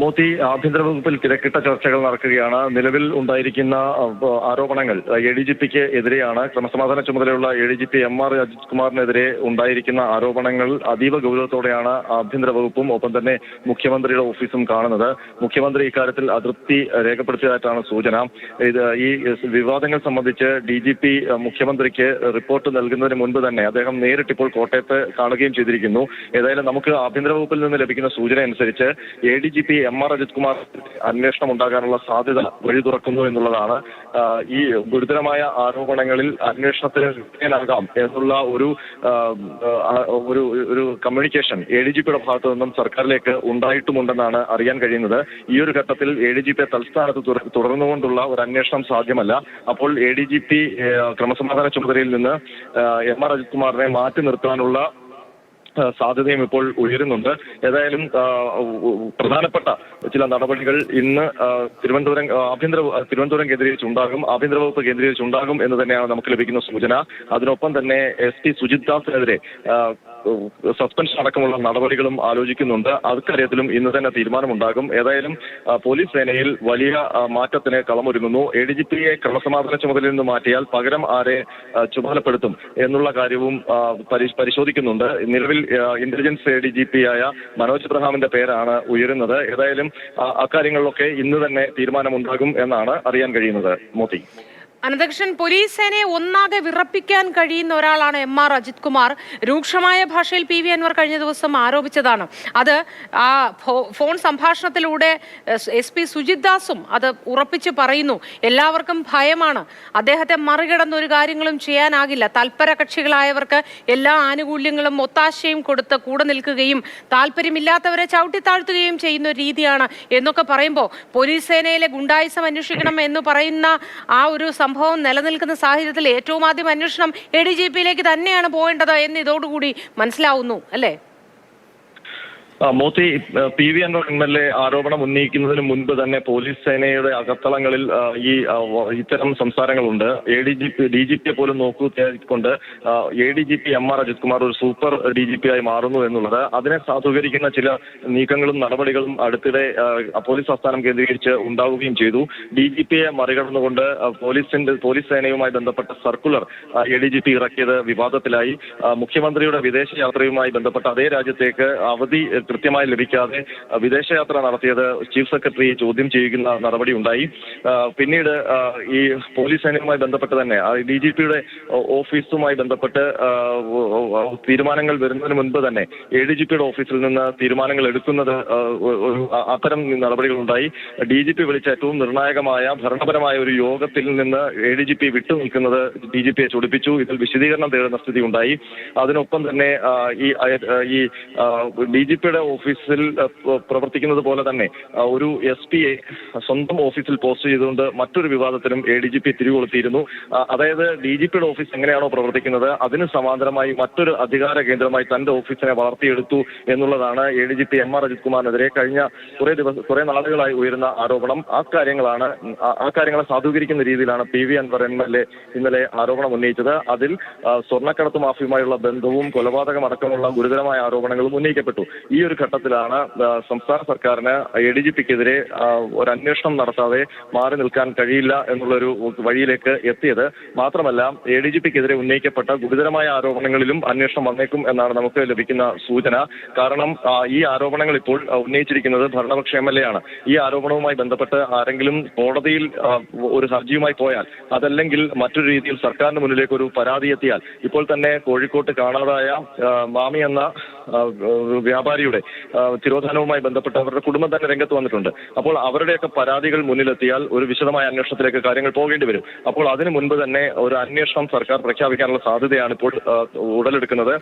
മോത്തി ആഭ്യന്തര വകുപ്പിൽ തിരക്കിട്ട ചർച്ചകൾ നടക്കുകയാണ്. നിലവിൽ ഉണ്ടായിരിക്കുന്ന ആരോപണങ്ങൾ എ ഡി ജി പിക്ക് എതിരെയാണ്. ക്രമസമാധാന ചുമതലയുള്ള A D G P M R Ajith കുമാറിനെതിരെ ഉണ്ടായിരിക്കുന്ന ആരോപണങ്ങൾ അതീവ ഗൗരവത്തോടെയാണ് ആഭ്യന്തര വകുപ്പും ഒപ്പം തന്നെ മുഖ്യമന്ത്രിയുടെ ഓഫീസും കാണുന്നത്. മുഖ്യമന്ത്രി ഇക്കാര്യത്തിൽ അതൃപ്തി രേഖപ്പെടുത്തിയതായിട്ടാണ് സൂചന. ഇത് ഈ വിവാദങ്ങൾ സംബന്ധിച്ച് ഡി ജി പി മുഖ്യമന്ത്രിക്ക് റിപ്പോർട്ട് നൽകുന്നതിന് മുൻപ് തന്നെ അദ്ദേഹം നേരിട്ട് ഇപ്പോൾ കോട്ടയത്ത് കാണുകയും ചെയ്തിരിക്കുന്നു. ഏതായാലും നമുക്ക് ആഭ്യന്തര വകുപ്പിൽ നിന്ന് ലഭിക്കുന്ന സൂചന അനുസരിച്ച് A D G P M R Ajith Kumar അന്വേഷണം ഉണ്ടാകാനുള്ള സാധ്യത വഴി തുറക്കുന്നു എന്നുള്ളതാണ്. ഈ ഗുരുതരമായ ആരോപണങ്ങളിൽ അന്വേഷണത്തിന് വിധേയനാകാം എന്നുള്ള ഒരു ഒരു ഒരു കമ്മ്യൂണിക്കേഷൻ എ ഡി ജി പിയുടെ ഭാഗത്തു നിന്നും സർക്കാരിലേക്ക് ഉണ്ടായിട്ടുമുണ്ടെന്നാണ് അറിയാൻ കഴിയുന്നത്. ഈ ഒരു ഘട്ടത്തിൽ എ ഡി ജി പി തൽസ്ഥാനത്ത് തുടർന്നുകൊണ്ടുള്ള ഒരു അന്വേഷണം സാധ്യമല്ല. അപ്പോൾ എ ഡി ജി പി ക്രമസമാധാന ചുമതലയിൽ നിന്ന് എം ആർ അജിത് കുമാറിനെ മാറ്റി നിർത്താനുള്ള സാധ്യതയും ഇപ്പോൾ ഉയരുന്നുണ്ട്. ഏതായാലും പ്രധാനപ്പെട്ട ചില നടപടികൾ ഇന്ന് തിരുവനന്തപുരം ആഭ്യന്തര തിരുവനന്തപുരം കേന്ദ്രീകരിച്ചുണ്ടാകും. ആഭ്യന്തര വകുപ്പ് കേന്ദ്രീകരിച്ചുണ്ടാകും എന്ന് തന്നെയാണ് നമുക്ക് ലഭിക്കുന്ന സൂചന. അതിനൊപ്പം തന്നെ എസ് പി സുജിത് ദാസിനെതിരെ സസ്പെൻഷൻ അടക്കമുള്ള നടപടികളും ആലോചിക്കുന്നുണ്ട്. അക്കാര്യത്തിലും ഇന്ന് തന്നെ തീരുമാനമുണ്ടാകും. ഏതായാലും പോലീസ് സേനയിൽ വലിയ മാറ്റത്തിന് കളമൊരുങ്ങുന്നു. എ ഡി ജി പിയെ ക്രമസമാധാന ചുമതലയിൽ നിന്ന് മാറ്റിയാൽ പകരം ആരെ ചുമതലപ്പെടുത്തും എന്നുള്ള കാര്യവും പരിശോധിക്കുന്നുണ്ട്. നിലവിൽ intelligence A D G P ആയ മനോജ് എബ്രഹാമിന്റെ പേരാണ് ഉയരുന്നത്. ഏതായാലും അക്കാര്യങ്ങളിലൊക്കെ ഇന്ന് തന്നെ തീരുമാനമുണ്ടാകും എന്നാണ് അറിയാൻ കഴിയുന്നത്. മോത്തി അനന്തകൃഷ്ണൻ പോലീസ് സേനയെ ഒന്നാകെ വിറപ്പിക്കാൻ കഴിയുന്ന ഒരാളാണ് എം ആർ അജിത് കുമാർ. രൂക്ഷമായ ഭാഷയിൽ പി വി അൻവർ കഴിഞ്ഞ ദിവസം ആരോപിച്ചതാണ്. അത് ആ ഫോൺ സംഭാഷണത്തിലൂടെ എസ് പി സുജിത് ദാസും അത് ഉറപ്പിച്ച് പറയുന്നു. എല്ലാവർക്കും ഭയമാണ്. അദ്ദേഹത്തെ മറികടന്ന് ഒരു കാര്യങ്ങളും ചെയ്യാനാകില്ല. തൽപര കക്ഷികളായവർക്ക് എല്ലാ ആനുകൂല്യങ്ങളും ഒത്താശയും കൊടുത്ത് കൂടെ നിൽക്കുകയും താല്പര്യമില്ലാത്തവരെ ചവിട്ടിത്താഴ്ത്തുകയും ചെയ്യുന്ന ഒരു രീതിയാണ് എന്നൊക്കെ പറയുമ്പോൾ പോലീസ് സേനയിലെ ഗുണ്ടായിസം അന്വേഷിക്കണം എന്ന് പറയുന്ന ആ ഒരു സംഭവം നിലനിൽക്കുന്ന സാഹചര്യത്തിൽ ഏറ്റവും ആദ്യം അന്വേഷണം എ ഡി ജി പിയിലേക്ക് തന്നെയാണ് പോകേണ്ടത് എന്ന് ഇതോടുകൂടി മനസ്സിലാവുന്നു അല്ലേ? Moti P V Anvar M L A ആരോപണം ഉന്നയിക്കുന്നതിന് മുൻപ് തന്നെ പോലീസ് സേനയുടെ അകത്തളങ്ങളിൽ ഈ ഇത്തരം സംസാരങ്ങളുണ്ട്. A D G P D G പിയെ പോലും നോക്കൂ കൊണ്ട് A D G P M R Ajith Kumar ഒരു സൂപ്പർ ഡി ജി പി ആയി മാറുന്നു എന്നുള്ളത്. അതിനെ സാധൂകരിക്കുന്ന ചില നീക്കങ്ങളും നടപടികളും അടുത്തിടെ പോലീസ് ആസ്ഥാനം കേന്ദ്രീകരിച്ച് ഉണ്ടാവുകയും ചെയ്തു. ഡി ജി പിയെ മറികടന്നുകൊണ്ട് പോലീസിന്റെ പോലീസ് സേനയുമായി ബന്ധപ്പെട്ട circular A D G P ഇറക്കിയത് വിവാദത്തിലായി. മുഖ്യമന്ത്രിയുടെ വിദേശ യാത്രയുമായി ബന്ധപ്പെട്ട അതേ രാജ്യത്തേക്ക് അവധി കൃത്യമായി ലഭിക്കാതെ വിദേശയാത്ര നടത്തിയത് ചീഫ് സെക്രട്ടറി ചോദ്യം ചെയ്യുന്ന നടപടി ഉണ്ടായി. പിന്നീട് ഈ പോലീസ് സേനയുമായി ബന്ധപ്പെട്ട് തന്നെ ഡി ജി പിയുടെ ഓഫീസുമായി ബന്ധപ്പെട്ട് തീരുമാനങ്ങൾ വരുന്നതിന് മുൻപ് തന്നെ എ ഡി ജി പിയുടെ ഓഫീസിൽ നിന്ന് തീരുമാനങ്ങൾ എടുക്കുന്നത് അത്തരം നടപടികളുണ്ടായി ഡി ജി പി വിളിച്ച ഏറ്റവും നിർണായകമായ ഭരണപരമായ ഒരു യോഗത്തിൽ നിന്ന് എ ഡി ജി പി വിട്ടു നിൽക്കുന്നത് ഡി ജി പിയെ ചൊടിപ്പിച്ചു. ഇതിൽ വിശദീകരണം തേടുന്ന സ്ഥിതി ഉണ്ടായി. അതിനൊപ്പം തന്നെ ഈ ഡി ജി പിയുടെ ഓഫീസിൽ പ്രവർത്തിക്കുന്നത് പോലെ തന്നെ ഒരു എസ് പിയെ സ്വന്തം ഓഫീസിൽ പോസ്റ്റ് ചെയ്തുകൊണ്ട് മറ്റൊരു വിവാദത്തിനും എ ഡി ജി പി തിരികൊളുത്തിയിരുന്നു അതായത് ഡി ജി പിയുടെ ഓഫീസ് എങ്ങനെയാണോ പ്രവർത്തിക്കുന്നത് അതിന് സമാന്തരമായി മറ്റൊരു അധികാര കേന്ദ്രമായി തന്റെ ഓഫീസിനെ വളർത്തിയെടുത്തു എന്നുള്ളതാണ് A D G P M R Ajith കുമാറിനെതിരെ കഴിഞ്ഞ കുറെ ദിവസം കുറെ നാളുകളായി ഉയരുന്ന ആരോപണം. ആ കാര്യങ്ങളാണ് ആ- കാര്യങ്ങളെ സാധൂകരിക്കുന്ന രീതിയിലാണ് P V Anvar M L A ഇന്നലെ ആരോപണം ഉന്നയിച്ചത്. അതിൽ സ്വർണക്കടത്ത് മാഫിയുമായുള്ള ബന്ധവും കൊലപാതകമടക്കമുള്ള ഗുരുതരമായ ആരോപണങ്ങളും ഉന്നയിക്കപ്പെട്ടു. ഈ ഒരു ഘട്ടത്തിലാണ് സംസ്ഥാന സർക്കാരിന് എ ഡി ജി പിക്കെതിരെ ഒരു അന്വേഷണം നടത്താതെ മാറി നിൽക്കാൻ കഴിയില്ല എന്നുള്ളൊരു വഴിയിലേക്ക് എത്തിയത്. മാത്രമല്ല എ ഡി ജി പിക്കെതിരെ ഉന്നയിക്കപ്പെട്ട ഗുരുതരമായ ആരോപണങ്ങളിലും അന്വേഷണം വന്നേക്കും എന്നാണ് നമുക്ക് ലഭിക്കുന്ന സൂചന. കാരണം ഈ ആരോപണങ്ങൾ ഇപ്പോൾ ഉന്നയിച്ചിരിക്കുന്നത് ഭരണപക്ഷ എം എൽ എ ആണ്. ഈ ആരോപണവുമായി ബന്ധപ്പെട്ട് ആരെങ്കിലും കോടതിയിൽ ഒരു ഹർജിയുമായി പോയാൽ അതല്ലെങ്കിൽ മറ്റൊരു രീതിയിൽ സർക്കാരിന് മുന്നിലേക്ക് ഒരു പരാതി എത്തിയാൽ ഇപ്പോൾ തന്നെ കോഴിക്കോട്ട് കാണാതായ മാമി എന്ന വ്യാപാരിയുടെ ആ, തിരോധാനവുമായി ബന്ധപ്പെട്ട് അവരുടെ കുടുംബം തന്നെ രംഗത്ത് വന്നിട്ടുണ്ട്. അപ്പോൾ അവരുടെയൊക്കെ പരാതികൾ മുന്നിലെത്തിയാൽ ഒരു വിശദമായ അന്വേഷണത്തിലേക്ക് കാര്യങ്ങൾ പോകേണ്ടി വരും. അപ്പോൾ അതിനു മുൻപ് തന്നെ ഒരു അന്വേഷണം സർക്കാർ പ്രഖ്യാപിക്കാനുള്ള സാധ്യതയാണ് ഇപ്പോൾ ഉടലെടുക്കുന്നത്.